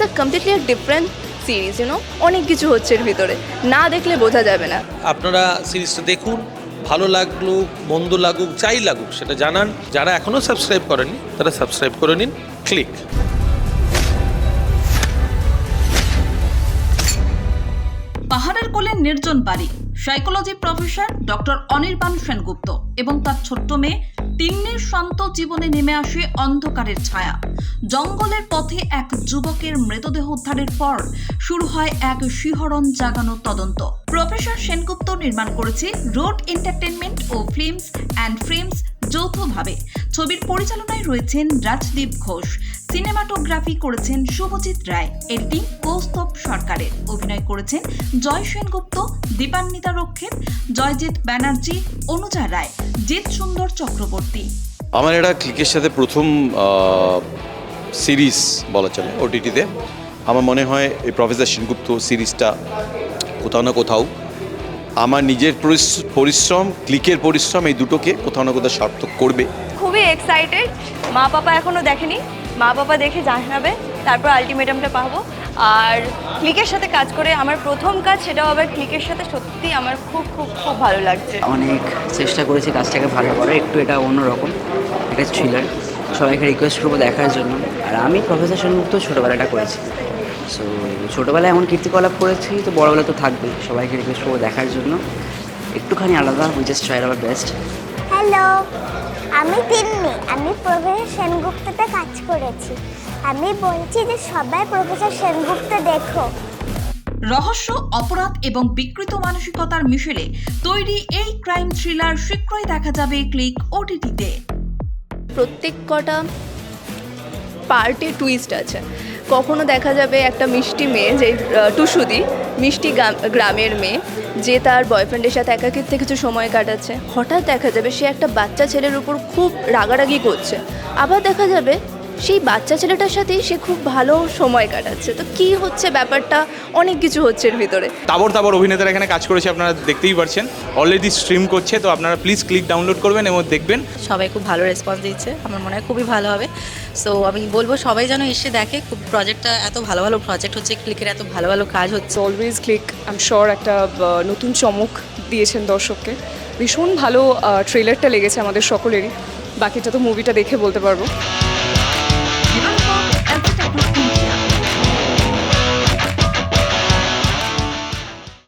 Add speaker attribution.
Speaker 1: It's a completely different series you know অনেক কিছু হচ্ছে এর ভিতরে। না দেখলে বোঝা যাবে না।
Speaker 2: আপনারা সিরিজটা দেখুন ভালো লাগল মন্দ লাগুক যাই লাগুক সেটা জানান। যারা এখনও সাবস্ক্রাইব করেননি তারা সাবস্ক্রাইব করে নিন ক্লিক।
Speaker 3: পাহাড়ের কোলে নির্জন বাড়ি। Psychology professor doctor Anirban Sengupta এবং তার ছোট্ট মেয়ে তিন্নির শান্ত জীবনে নেমে আসে অন্ধকারের ছায়া। জঙ্গলের পথে এক যুবকের মৃতদেহ উদ্ধারের পর শুরু হয় এক শিহরণ জাগানো তদন্ত। প্রফেসর সেনগুপ্ত নির্মাণ করেছে রোড এন্টারটেনমেন্ট ও ফিল্মস অ্যান্ড ফ্রেমস যৌথভাবে। ছবির পরিচালনায় রয়েছেন রাজদীপ ঘোষ। সিনেমাটোগ্রাফি করেছেন শুভজিৎ রায়। এডিটিং কৌস্তব সরকারের। অভিনয় করেছেন জয় সেনগুপ্ত, দীপান্বিতা রক্ষিত, জয়জিৎ ব্যানার্জি, অনুজা রায়। জিৎ সুন্দর চক্রবর্তী।
Speaker 4: আমার এটা ক্লিকের সাথে প্রথম সিরিজ বলা চলে ওটিটিতে আমার মনে হয় এই প্রফেসর সেনগুপ্ত সিরিজটা কোথাও না কোথাও আমার নিজের পরিশ্রম ক্লিকের পরিশ্রম এই দুটোকে কোথাও না কোথাও সার্থক করবে।
Speaker 1: খুবই এক্সাইটেড মা বাবা এখনও দেখেনি। মা বাবা দেখে জানাবে তারপর আলটিমেটামটা পাবো। আর ক্লিকের সাথে কাজ করে আমার প্রথম কাজ সেটাও আবার ক্লিকের সাথে সত্যি আমার খুব খুব খুব ভালো লাগছে।
Speaker 5: অনেক চেষ্টা করেছি কাজটাকে ভালো করার একটু এটা অন্যরকম এটা থ্রিলার সবাইকে রিকোয়েস্ট করব দেখার জন্য। আর আমি প্রফেসর সেনগুপ্ত ছোটোবেলাটা করেছি। সো ছোটোবেলায় এমন কীর্তিকলাপ করেছি তো বড়োবেলা তো থাকবেই সবাইকে রিকোয়েস্ট করব দেখার জন্য। একটুখানি আলাদা we just try our best
Speaker 6: hello আমি তিন্নি আমি প্রফেসর সেনগুপ্ততে কাজ করেছি। আমি বলছি যে সবাই প্রফেসর সেনগুপ্ত দেখো।
Speaker 3: রহস্য অপরাধ এবং বিকৃত মানসিকতার মিশেলে তৈরি এই ক্রাইম থ্রিলার শীঘ্রই দেখা যাবে ক্লিক ওটিটিতে।
Speaker 1: প্রত্যেক কটা পার্টে টুইস্ট আছে। কখনো দেখা যাবে একটা মিষ্টি মেয়ে যে টুসুদি মিষ্টি গ্রাম- গ্রামের মেয়ে, যে তার বয়ফ্রেন্ডের সাথে একাকিত্বে কিছু সময় কাটাচ্ছে। হঠাৎ দেখা যাবে সে একটা বাচ্চা ছেলের উপর খুব রাগারাগি করছে। আবার দেখা যাবে সেই বাচ্চা ছেলেটার সাথেই সে খুব ভালো সময় কাটাচ্ছে। তো কি হচ্ছে ব্যাপারটা? অনেক কিছু হচ্ছে এর ভিতরে।
Speaker 7: তাবর তাবর অভিনেতারা এখানে কাজ করেছে আপনারা দেখতেই পারছেন। অলরেডি স্ট্রিম করছে তো আপনারা প্লিজ ক্লিক ডাউনলোড করবেন এবং দেখবেন।
Speaker 8: সবাই খুব ভালো রেসপন্স দিচ্ছে আমার মনে হয় খুবই ভালো হবে। সো আমি বলব সবাই যেন এসে দেখে খুব প্রজেক্টটা এত ভালো ভালো প্রজেক্ট হচ্ছে ক্লিকের এত ভালো ভালো কাজ হচ্ছে।
Speaker 9: Always click I am sure একটা নতুন চমক দিয়েছেন দর্শককে। ভীষণ ভালো ট্রেলারটা লেগেছে আমাদের সকলেরই। বাকিটা তো মুভিটা দেখে বলতে পারব।